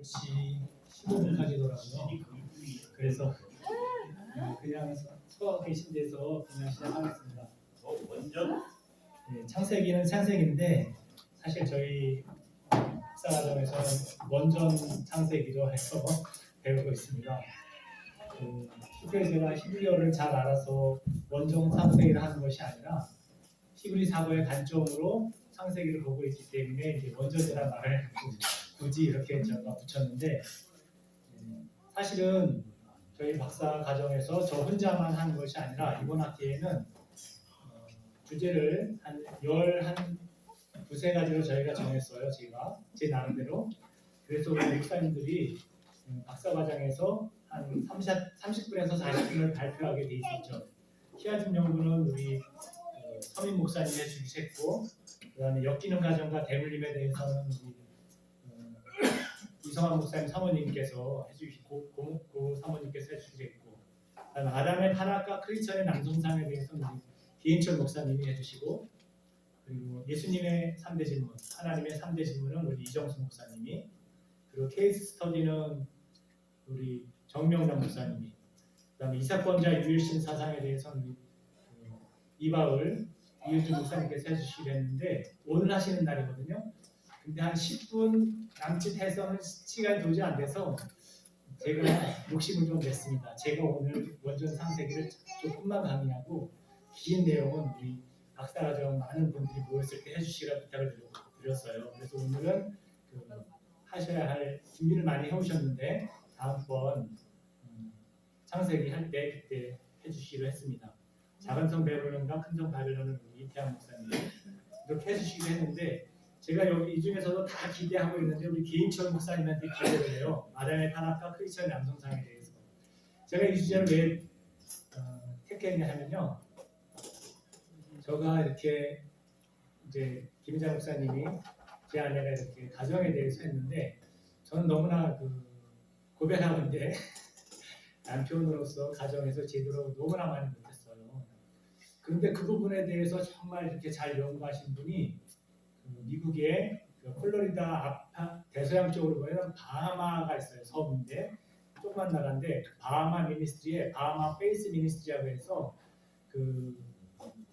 10시 15분까지더라고요. 그래서 어, 그냥 서- 서 계신 데서 그냥 시작하겠습니다. 원전 네, 창세기는 창세기인데 사실 저희 학사과정에서 원전 창세기로 해서 배우고 있습니다. 그, 특별히 제가 히브리어를 잘 알아서 원전 창세기를 하는 것이 아니라 히브리 사고의 관점으로 창세기를 보고 있기 때문에 이제 원전이라는 말을 굳이 이렇게 제가 붙였는데 음, 사실은 저희 박사 과정에서 저 혼자만 하는 것이 아니라 이번 학기에는 어, 주제를 한 열한 두세 가지로 저희가 정했어요. 제가 제 나름대로. 그래서 우리 목사님들이 음, 박사 과정에서 한 30, 30분에서 40분을 발표하게 돼 있었죠. 키아즘 연구는 우리 어, 서민 목사님이 해주셨고, 그다음에 엮이는 가정과 대물림에 대해서는 우리 어, 이성환 목사님 사모님께서 해주시고 고목고 사모님께서 그다음에 아담의 타락과 크리스천의 남성상에 대해서는 기인철 목사님이 해주시고, 그리고 예수님의 3대 질문, 하나님의 3대 질문은 우리 이정수 목사님이, 그리고 케이스 스터디는 우리 정명남 목사님이, 그다음에 이 사건자 유일신 사상에 대해서는 그 이바울 이유주 목사님께서 해주시기로 했는데 오늘 하시는 날이거든요. 근데 한 10분 남짓 해서는 시간이 도저히 안 돼서 제가 욕심을 좀 냈습니다. 제가 오늘 원전 상세기를 조금만 강의하고 긴 내용은 우리 박사과정 많은 분들이 모였을 때 해주시라 부탁을 드렸어요. 그래서 오늘은 그 하셔야 할 준비를 많이 해오셨는데 다음번 음, 창세기 할 때 그때 해주시기로 했습니다. 작은 성 베를론과 큰성 바벨론을 우리 이태환 목사님 이렇게 해주시기로 했는데 제가 여기 이 중에서도 다 기대하고 있는데 우리 기인철 목사님한테 기대를 해요. 아담의 타락과 크리스천 남성상에 대해서 제가 이 주제를 왜 어, 택했냐 하면요. 저가 이렇게 이제 김희자 목사님이 제 아내가 이렇게 가정에 대해서 했는데 저는 너무나 그 고백하는데 남편으로서 가정에서 제대로 너무나 많이 못했어요. 그런데 그 부분에 대해서 정말 이렇게 잘 연구하신 분이 그 미국의 그 플로리다 앞 대서양 쪽으로 보면 바하마가 있어요 섬인데 조그만 나라인데 그 바하마 미니스트리에 바하마 페이스 미니스트리라고 해서 그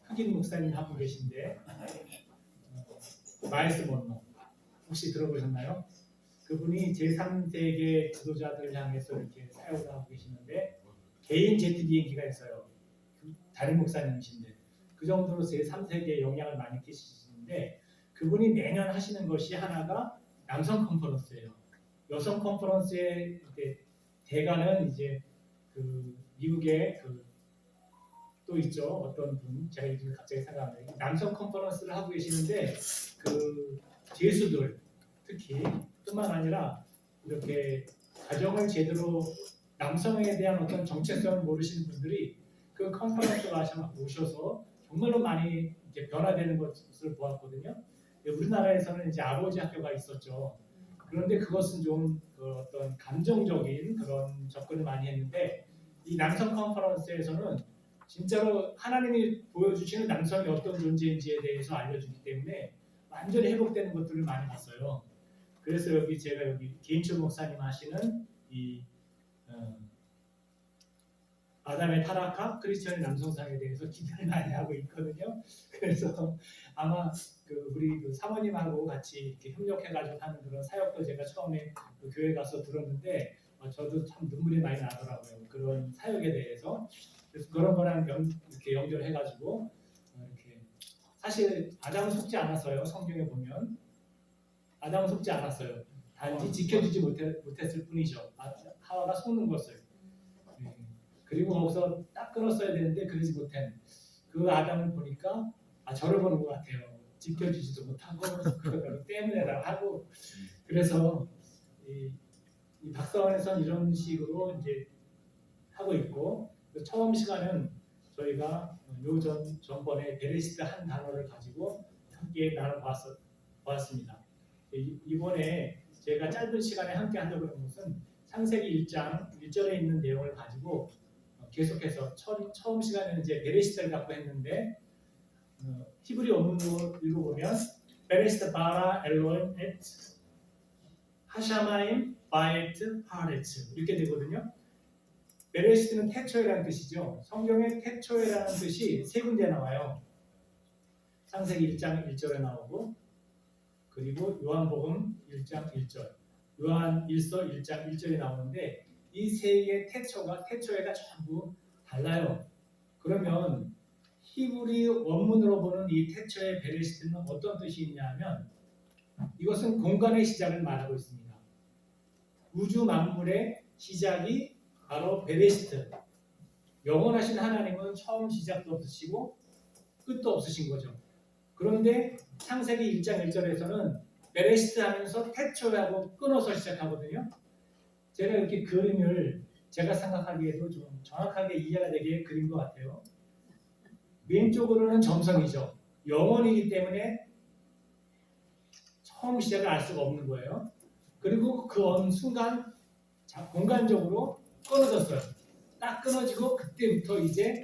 흑인 목사님 하고 계신데 어, 마일스 본너 혹시 들어보셨나요? 그분이 제3세계 지도자들 향해서 이렇게 사역을 하고 계시는데 개인 제트 비행기가 있어요. 그 다른 목사님이신데 그 정도로 제3세계에 영향을 많이 끼치시는데 그분이 매년 하시는 것이 하나가 남성 컨퍼런스예요. 여성 컨퍼런스의 대가는 이제 그 미국의 그 또 있죠 어떤 분 제가 이름이 갑자기 생각 안 나요. 남성 컨퍼런스를 하고 계시는데 그 제수들 특히 뿐만 아니라 이렇게 가정을 제대로 남성에 대한 어떤 정체성을 모르시는 분들이 그 컨퍼런스 가셔 오셔서 정말로 많이 이제 변화되는 것을 보았거든요. 근데 우리나라에서는 이제 아버지 학교가 있었죠. 그런데 그것은 좀 그 어떤 감정적인 그런 접근을 많이 했는데 이 남성 컨퍼런스에서는 진짜로 하나님이 보여주시는 남성이 어떤 존재인지에 대해서 알려주기 때문에 완전히 회복되는 것들을 많이 봤어요. 그래서 여기 제가 여기 개인철 목사님 하시는 이 어, 아담의 타락과 크리스천의 남성상에 대해서 기대를 많이 하고 있거든요. 그래서 아마 그 우리 그 사모님하고 같이 이렇게 협력해가지고 하는 그런 사역도 제가 처음에 그 교회 가서 들었는데 어, 저도 참 눈물이 많이 나더라고요. 그런 사역에 대해서 그래서 그런 거랑 연, 이렇게 연결해가지고 어, 이렇게 사실 아담은 속지 않았어요. 성경에 보면 아담은 속지 않았어요. 단지 지켜주지 못해, 못했을 뿐이죠. 아, 하와가 속는 것을. 네. 그리고 거기서 딱 끊었어야 되는데 그러지 못한 그 아담을 보니까 아 저를 보는 것 같아요. 지켜주지도 못하고 그거 때문에라고 하고 그래서 이, 이 박사원에서는 이런 식으로 이제 하고 있고 그 처음 시간은 저희가 요전 전번에 베레시트 한 단어를 가지고 함께 나눠 보았, 보았습니다. 이- 이번에 제가 짧은 시간에 함께 하려고 하는 것은 창세기 1장 1절에 있는 내용을 가지고 어, 계속해서 처음, 처음 시간에는 이제 베레시트를 갖고 했는데 어, 히브리 원문으로 읽어보면 베레시트 바라 엘로임 엣 하샤마임 바에트 하레츠 이렇게 되거든요. 베레시트는 태초에라는 뜻이죠. 성경에 태초에라는 뜻이 세 군데 나와요. 창세기 1장 1절에 나오고 그리고 요한복음 1장 1절, 요한 1서 1장 1절에 나오는데 이 세 개의 태초가 태초에가 전부 달라요. 그러면 히브리 원문으로 보는 이 태초의 베레시트는 어떤 뜻이 있냐면 이것은 공간의 시작을 말하고 있습니다. 우주 만물의 시작이 바로 베레시트. 영원하신 하나님은 처음 시작도 없으시고 끝도 없으신 거죠. 그런데 창세기 1장 1절에서는 베레시트 하면서 태초라고 끊어서 시작하거든요. 제가 이렇게 그림을 제가 생각하기에도 좀 정확하게 이해가 되게 그린 것 같아요. 왼쪽으로는 점성이죠. 영원이기 때문에 처음 시작을 알 수가 없는 거예요. 그리고 그 어느 순간 자, 공간적으로 끊어졌어요. 딱 끊어지고 그때부터 이제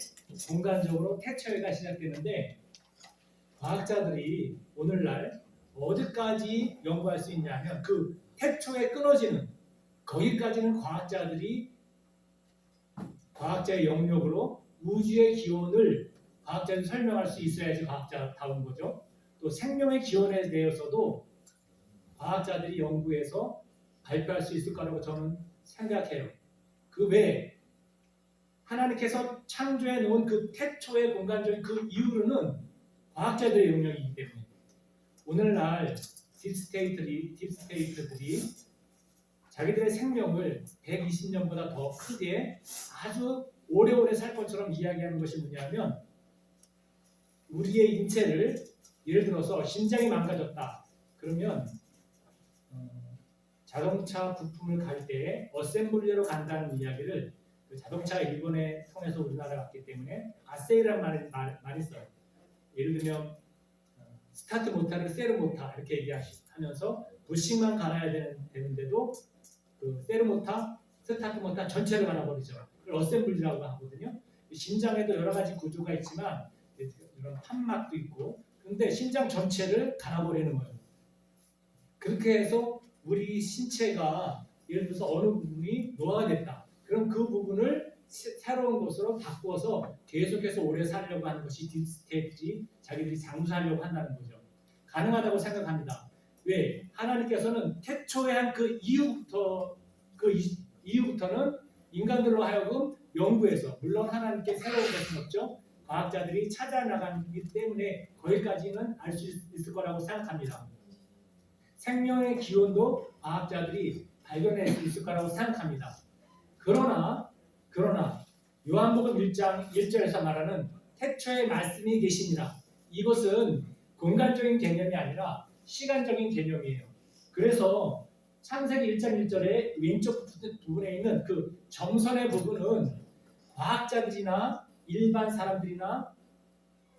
공간적으로 태초회가 시작되는데 과학자들이 오늘날 어디까지 연구할 수 있냐면 그 태초에 끊어지는 거기까지는 과학자들이 과학자의 영역으로 우주의 기원을 과학자들이 설명할 수 있어야지 과학자다운 거죠. 또 생명의 기원에 대해서도 과학자들이 연구해서 발표할 수 있을 거라고 저는 생각해요. 그 외에 하나님께서 창조해 놓은 그 태초의 공간적인 그 이유로는 과학자들의 영역이기 때문에 오늘날 딥스테이트들이, 딥스테이트들이 자기들의 생명을 120년보다 더 크게 아주 오래오래 살 것처럼 이야기하는 것이 뭐냐면 우리의 인체를 예를 들어서 심장이 망가졌다. 그러면 어, 자동차 부품을 갈 때 어셈블리로 간다는 이야기를 그 자동차가 일본에 통해서 우리나라에 왔기 때문에 아세이라는 말을 말, 많이 써요. 예를 들면 어, 스타트 모터를 세르 모터 이렇게 얘기하면서 부식만 갈아야 되는, 되는데도 그 세르 모터, 스타트 모터 전체를 갈아버리죠. 그걸 어셈블리라고 하거든요. 심장에도 여러 가지 구조가 있지만 이런 판막도 있고 근데 심장 전체를 갈아버리는 거예요. 그렇게 해서 우리 신체가 예를 들어서 어느 부분이 노화됐다. 그럼 그 부분을 새- 새로운 것으로 바꿔서 계속해서 오래 살려고 하는 것이 딥스테이지 자기들이 장수하려고 한다는 거죠. 가능하다고 생각합니다. 왜? 하나님께서는 태초에 한 그 이후부터 그 이- 이후부터는 인간들로 하여금 연구해서 물론 하나님께 새로운 것은 없죠. 과학자들이 찾아 나가기 때문에 거기까지는 알 수 있을 거라고 생각합니다. 생명의 기원도 과학자들이 발견할 수 있을 거라고 생각합니다. 그러나 그러나 요한복음 1장 1절에서 말하는 태초에 말씀이 계십니다. 이것은 공간적인 개념이 아니라 시간적인 개념이에요. 그래서 창세기 1장 1절에 왼쪽 부분에 있는 그 정선의 부분은 과학자들이나 일반 사람들이나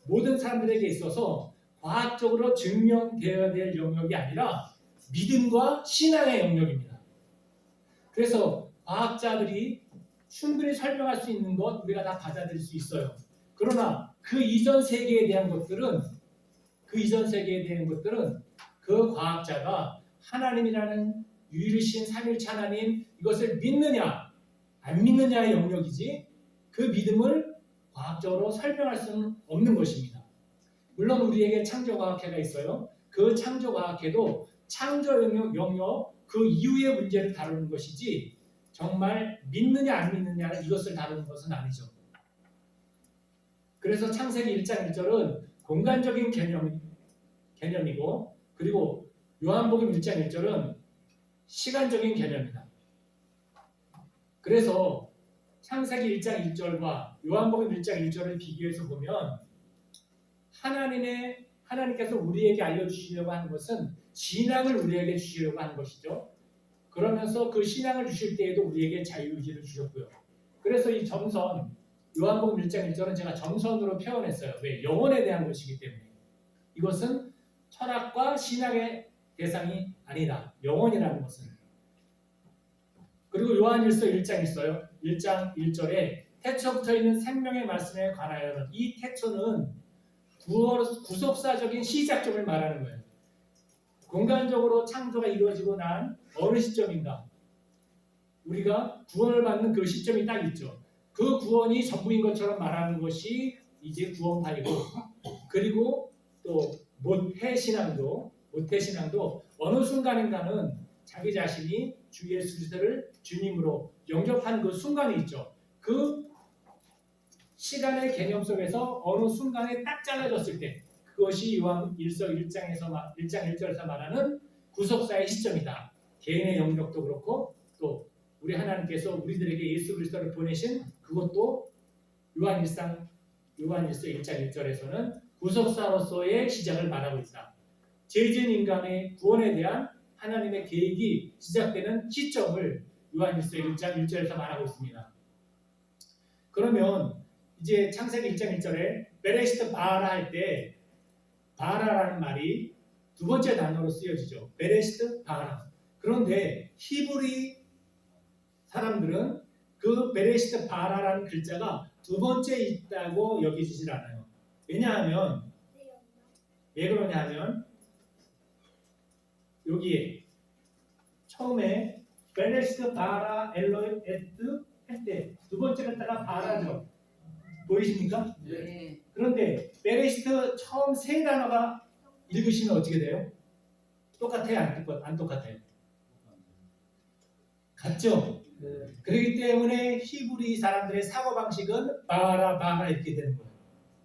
모든 사람들에게 있어서 과학적으로 증명되어야 될 영역이 아니라 믿음과 신앙의 영역입니다. 그래서 과학자들이 충분히 설명할 수 있는 것 우리가 다 받아들일 수 있어요. 그러나 그 이전 세계에 대한 것들은 그 이전 세계에 대한 것들은 그 과학자가 하나님이라는 유일신 삼일체 하나님 이것을 믿느냐 안 믿느냐의 영역이지 그 믿음을 과학적으로 설명할 수는 없는 것입니다. 물론 우리에게 창조과학회가 있어요. 그 창조과학회도 창조 영역, 영역 그 이후의 문제를 다루는 것이지 정말 믿느냐 안 믿느냐 이것을 다루는 것은 아니죠. 그래서 창세기 1장 1절은 공간적인 개념, 개념이고 그리고 요한복음 1장 1절은 시간적인 개념이다. 그래서 창세기 1장 1절과 요한복음 1장 1절을 비교해서 보면 하나님의 하나님께서 우리에게 알려주시려고 하는 것은 신앙을 우리에게 주시려고 하는 것이죠. 그러면서 그 신앙을 주실 때에도 우리에게 자유의지를 주셨고요. 그래서 이 점선 요한복음 1장 1절은 제가 점선으로 표현했어요. 왜? 영혼에 대한 것이기 때문에. 이것은 철학과 신앙의 대상이 아니다. 영혼이라는 것은. 그리고 요한일서 1장 있어요. 1장 1절에 태초부터 있는 생명의 말씀에 관하여는 이 태초는 구속사적인 시작점을 말하는 거예요. 공간적으로 창조가 이루어지고 난 어느 시점인가? 우리가 구원을 받는 그 시점이 딱 있죠. 그 구원이 전부인 것처럼 말하는 것이 이제 구원파이고 그리고 또 모태 신앙도 모태 신앙도 어느 순간인가는 자기 자신이 주 예수 그리스도를 주님으로 영접하는 그 순간이 있죠. 그 시간의 개념 속에서 어느 순간에 딱 잘라졌을 때 그것이 요한 1서 1장에서 1장 1절에서 말하는 구속사의 시점이다. 개인의 영역도 그렇고 또 우리 하나님께서 우리들에게 예수 그리스도를 보내신 그것도 요한 1상 요한 1서 1장 1절에서는 구속사로서의 시작을 말하고 있다. 죄진 인간의 구원에 대한 하나님의 계획이 시작되는 시점을 요한 1서 1장 1절에서 말하고 있습니다. 그러면 이제 창세기 1장 1절에 베레시트 바라 할 때 바라라는 말이 두 번째 단어로 쓰여지죠. 베레시트 바라. 그런데 히브리 사람들은 그 베레시트 바라라는 글자가 두 번째 있다고 여기지질 않아요. 왜냐하면 왜 그러냐 하면 여기에 처음에 베레시트 바라 엘로이 에트 할때 두 번째 갖다가 바라죠. 보이십니까? 네. 그런데 베레시트 처음 세 단어가 읽으시면 어떻게 돼요? 똑같아요? 안, 똑같, 안 똑같아요? 같죠? 그렇기 때문에 히브리 사람들의 사고방식은 바라 바라 이렇게 되는 거예요.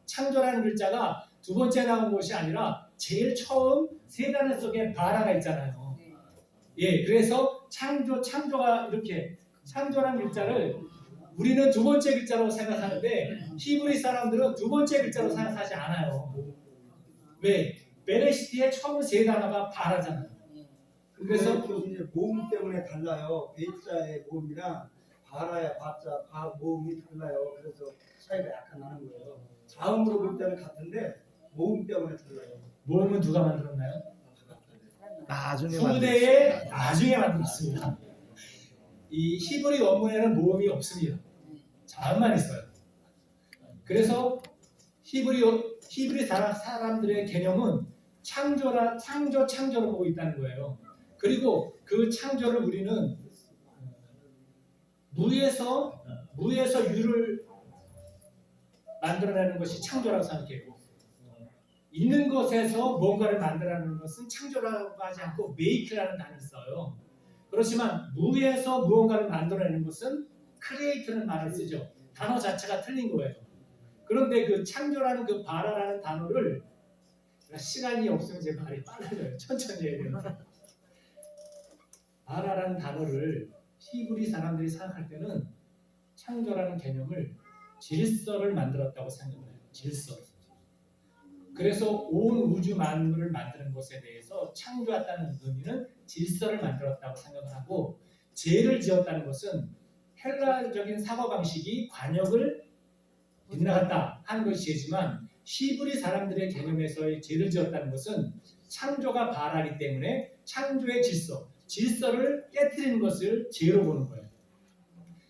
창조라는 글자가 두 번째 나온 것이 아니라 제일 처음 세 단어 속에 바라가 있잖아요. 네. 예, 그래서 창조, 창조가 이렇게 창조라는 글자를 우리는 두 번째 글자로 생각하는데 히브리 사람들은 두 번째 글자로 생각하지 않아요. 왜? 베레시티의 처음 세 단어가 바라잖아요. 네. 그래서 교수님 모음 때문에 달라요. 베자의 모음이랑 바라야 바자 바 모음이 달라요. 그래서 차이가 약간 나는 거예요. 자음으로 볼 때는 같은데 모음 때문에 달라요. 모음은 누가 만들었나요? 나중에 후대에 나중에 만들었습니다. 이 히브리 원문에는 모음이 없습니다. 자음만 있어요. 그래서 히브리 히브리 사람- 사람들의 개념은 창조라 창조 창조를 보고 있다는 거예요. 그리고 그 창조를 우리는 무에서 무에서 유를 만들어내는 것이 창조라고 생각해요. 있는 것에서 뭔가를 만들어내는 것은 창조라고 하지 않고 make라는 단어를 써요. 그렇지만 무에서 무언가를 만들어내는 것은 create는 말을 쓰죠. 단어 자체가 틀린 거예요. 그런데 그 창조라는 그 바라라는 단어를 시간이 없으면 제 말이 빨라져요. 천천히 해야 돼요. 바라라는 단어를 히브리 사람들이 생각할 때는 창조라는 개념을 질서를 만들었다고 생각을 해요. 질서. 그래서 온 우주 만물을 만드는 것에 대해서 창조했다는 의미는 질서를 만들었다고 생각을 하고 죄를 지었다는 것은 헬라적인 사고 방식이 관역을 빗나갔다 하는 것이 죄지만 히브리 사람들의 개념에서의 죄를 지었다는 것은 창조가 바라기 때문에 창조의 질서, 질서를 깨뜨리는 것을 죄로 보는 거예요.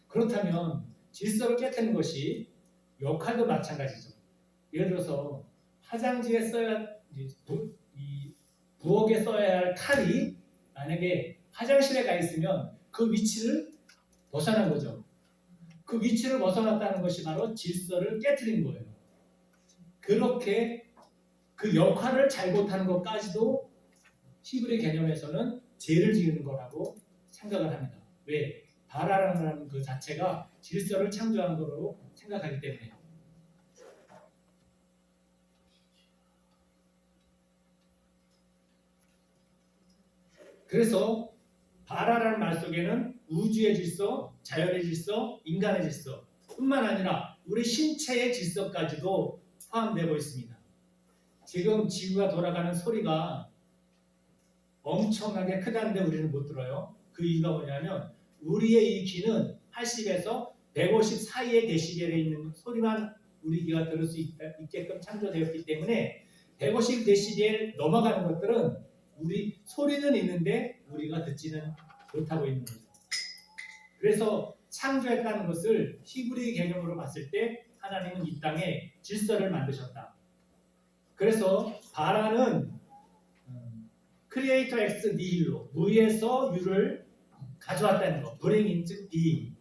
그렇다면 질서를 깨뜨리는 것이 역할도 마찬가지죠. 예를 들어서 화장지에 써야 이 부엌에 써야 할 칼이 만약에 화장실에 가 있으면 그 위치를 벗어난 거죠. 그 위치를 벗어났다는 것이 바로 질서를 깨뜨린 거예요. 그렇게 그 역할을 잘못하는 것까지도 히브리 개념에서는 죄를 지은 거라고 생각을 합니다. 왜? 바라라는 그 자체가 질서를 창조한 거로 생각하기 때문에. 그래서 바라라는 말 속에는 우주의 질서, 자연의 질서, 인간의 질서 뿐만 아니라 우리 신체의 질서까지도 포함되고 있습니다. 지금 지구가 돌아가는 소리가 엄청나게 크다는데 우리는 못 들어요. 그 이유가 뭐냐면 우리의 이 귀는 80에서 150 사이의 데시벨에 있는 소리만 우리 귀가 들을 수 있, 있게끔 창조되었기 때문에 150 데시벨 넘어가는 것들은 우리 소리는 있는데 우리가 듣지는 못하고 있는 거죠. 그래서 창조했다는 것을 히브리 개념으로 봤을 때 하나님은 이 땅에 질서를 만드셨다. 그래서 바라는 음, 크리에이터 X 니힐로 무에서 유를 가져왔다는 거. bring into being.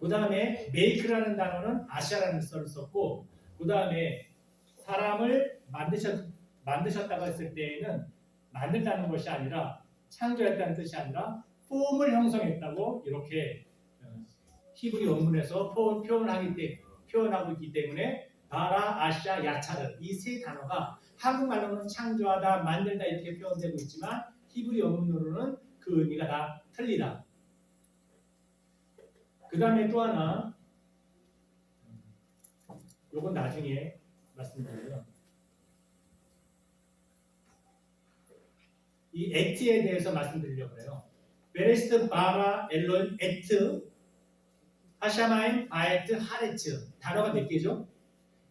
그 다음에 make라는 단어는 아시아라는 썰을 썼고 그 다음에 사람을 만드셨, 만드셨다고 했을 때에는 만든다는 것이 아니라 창조했다는 뜻이 아니라 폼을 형성했다고 이렇게 어, 히브리 원문에서 표- 표현을 하기 때 표현하고 있기 때문에 바라, 아시아, 야차르 이 세 단어가 한국말로는 창조하다, 만들다 이렇게 표현되고 있지만 히브리 원문으로는 그 의미가 다 틀리다. 그 다음에 또 하나 요건 나중에 말씀드려요. 이 액트에 대해서 말씀드리려고 해요. 베레스트 바라 엘론 액트 하샤마임 바에트 하레츠 단어가 몇 개죠?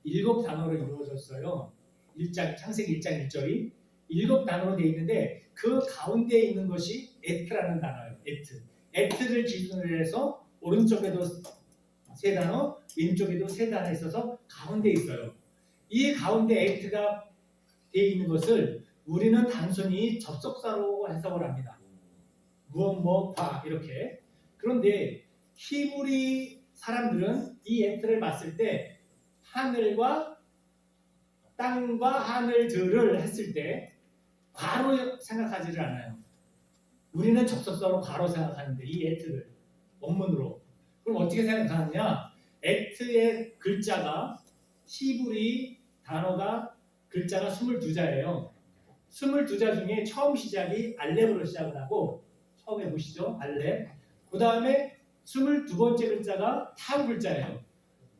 일곱 단어로 이루어졌어요. 일장 창세기 1장 1절이 일곱 단어로 되어 있는데 그 가운데에 있는 것이 에트라는 단어예요. 에트. 에트를 기준으로 해서 오른쪽에도 세 단어, 왼쪽에도 세 단어 있어서 가운데 있어요. 이 가운데 에트가 되어 있는 것을 우리는 단순히 접속사로 해석을 합니다. 무엇 뭐 과 이렇게. 그런데 히브리 사람들은 이 에트를 봤을 때 하늘과 땅과 하늘들을 했을 때 과로 생각하지를 않아요. 우리는 접속사로 과로 생각하는데 이 에트를 원문으로 그럼 어떻게 생각하느냐? 에트의 글자가 히브리 단어가 글자가 22자예요. 22자 중에 처음 시작이 알렙으로 시작을 하고 처음 해보시죠. 알렙. 그 다음에 22번째 글자가 타우 글자예요.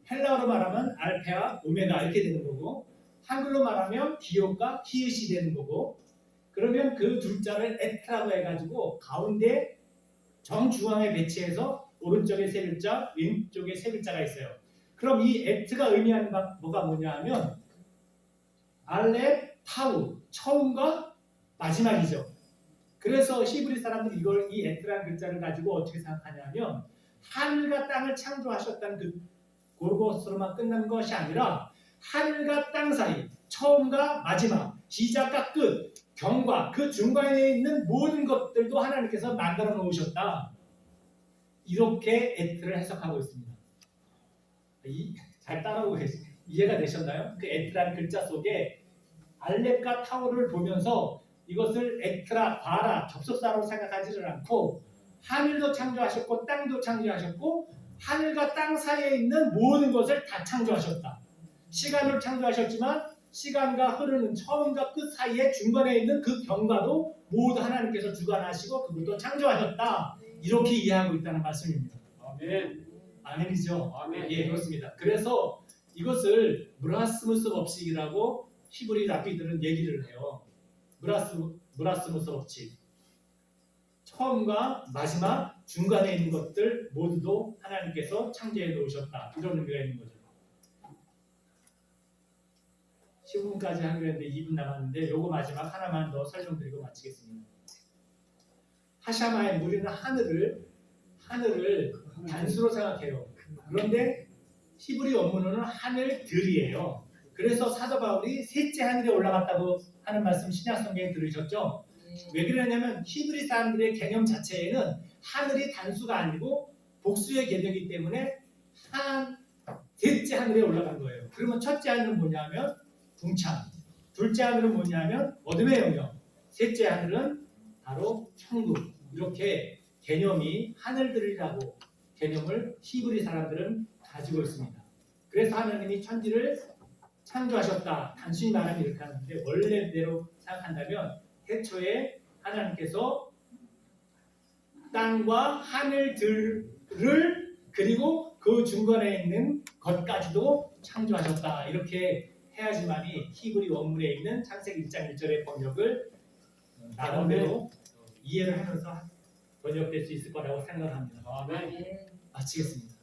헬라어로 말하면 알페아, 오메가 이렇게 되는 거고 한글로 말하면 기역과 히읗이 되는 거고 그러면 그 둘자를 에트라고 해가지고 가운데 정중앙에 배치해서 오른쪽에 세 글자, 왼쪽에 세 글자가 있어요. 그럼 이 에트가 의미하는 바- 뭐가 뭐냐 하면 알렙, 타우, 처음과 마지막이죠. 그래서 히브리 사람들이 이걸 이 에트라는 글자를 가지고 어떻게 생각하냐면 하늘과 땅을 창조하셨다는 그 고르고스로만 끝난 것이 아니라 하늘과 땅 사이 처음과 마지막 시작과 끝 경과 그 중간에 있는 모든 것들도 하나님께서 만들어 놓으셨다 이렇게 에트를 해석하고 있습니다 이, 잘 따라오고 계시 이해가 되셨나요? 그 에트라는 글자 속에 알렙과 타오를 보면서 이것을 에트라 바라 접속사로 생각하지를 않고 하늘도 창조하셨고 땅도 창조하셨고 하늘과 땅 사이에 있는 모든 것을 다 창조하셨다. 시간을 창조하셨지만 시간과 흐르는 처음과 끝 사이에 중간에 있는 그 경과도 모두 하나님께서 주관하시고 그것도 창조하셨다. 이렇게 이해하고 있다는 말씀입니다. 아멘. 아멘이죠. 아멘. 예, 그렇습니다. 그래서 이것을 브라스무스 법칙이라고 히브리 랍비들은 얘기를 해요. 브라스 브라스무스 법칙. 처음과 마지막 중간에 있는 것들 모두도 하나님께서 창조해 놓으셨다. 이런 의미가 있는 거죠. 15분까지 하기로 했는데 2분 남았는데 요거 마지막 하나만 더 설명드리고 마치겠습니다. 하샤마의 우리는 하늘을 하늘을 단수로 생각해요. 그런데 히브리 원문으로는 하늘들이에요. 그래서 사도 바울이 셋째 하늘에 올라갔다고 하는 말씀 신약 성경에 들으셨죠? 왜 그러냐면 히브리 사람들의 개념 자체에는 하늘이 단수가 아니고 복수의 개념이기 때문에 한 셋째 하늘에 올라간 거예요. 그러면 첫째 하늘은 뭐냐면 궁창, 둘째 하늘은 뭐냐면 어둠의 영역, 셋째 하늘은 바로 천국. 이렇게 개념이 하늘들이라고 개념을 히브리 사람들은 가지고 있습니다. 그래서 하나님이 천지를 창조하셨다. 단순히 말하면 이렇게 하는데 원래대로 생각한다면 태초에 하나님께서 땅과 하늘들을 그리고 그 중간에 있는 것까지도 창조하셨다. 이렇게 해야지만이 히브리 원문에 있는 창세기 1장 1절의 번역을 나름대로 이해를 하면서 번역될 수 있을 거라고 생각합니다. 아멘. 마치겠습니다.